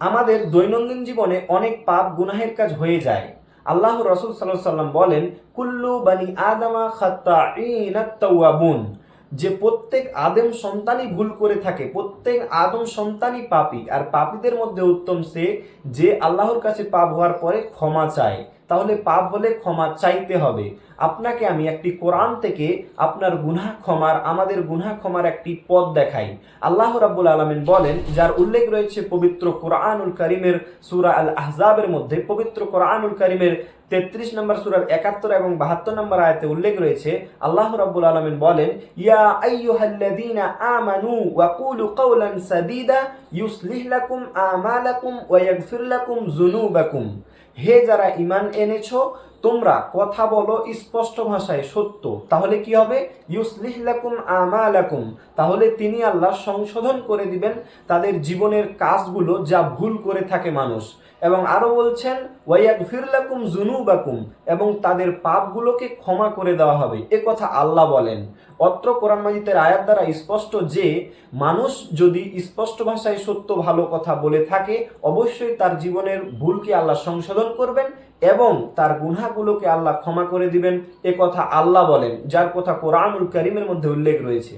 আমাদের দৈনন্দিন জীবনে অনেক পাপ গুনাহের কাজ হয়ে যায়। আল্লাহ রসুল সাল্লাহ সাল্লাম বলেন, কুল্লু বানি আদামা খাত্তাবুন যে প্রত্যেক আদম সন্তানই ভুল করে থাকে, প্রত্যেক আদম সন্তানই পাপি, আর পাপীদের মধ্যে উত্তম সে যে আল্লাহর কাছে পাপ হওয়ার পরে ক্ষমা চায়। তাহলে পাপ হলে ক্ষমা চাইতে হবে। আপনাকে আমি একটি কোরআন থেকে আপনার গুনাহ ক্ষমার, আমাদের গুনাহ ক্ষমার একটি পদ দেখাই। আল্লাহ রাব্বুল আলমিন বলেন, যার উল্লেখ রয়েছে পবিত্র কোরআনুল করিমের সুরা আল আহজাবের মধ্যে, পবিত্র কোরআনুল করিমের তেত্রিশ নম্বর সুরার একাত্তর এবং বাহাত্তর নম্বর আয়াতে উল্লেখ রয়েছে। আল্লাহ রাব্বুল আলমিন বলেন, ইয়া আইয়ুহাল্লাযীনা আমানু ওয়া কুলু কাওলান সাদীদা, ইউসলিহ লাকুম আমালাকুম ওয়া ইয়াগফির লাকুম যুনুবাকুম। হে যারা ইমান এনেছো তোমরা কথা বলো স্পষ্ট ভাষায় সত্য। তাহলে কি হবে? ইউসলিহ লাকুম আমালাকুম। তাহলে তিনি আল্লাহ সংশোধন করে দিবেন তাদের জীবনের কাজগুলো যা ভুল করে থাকে মানুষ। এবং আরও বলছেন ওয়াইয়াক ফিরলাকুম জুনুবাকুম এবং তাদের পাপগুলোকে ক্ষমা করে দেওয়া হবে। এ কথা আল্লাহ বলেন। অত্র কোরআন মাজিদের আয়াত দ্বারা স্পষ্ট যে, মানুষ যদি স্পষ্ট ভাষায় সত্য ভালো কথা বলে থাকে, অবশ্যই তার জীবনের ভুলকে আল্লাহ সংশোধন করবেন এবং তার গুনাহগুলোকে আল্লাহ ক্ষমা করে দিবেন। এ কথা আল্লাহ বলেন, যার কথা কোরআনুল করিমের মধ্যে উল্লেখ রয়েছে।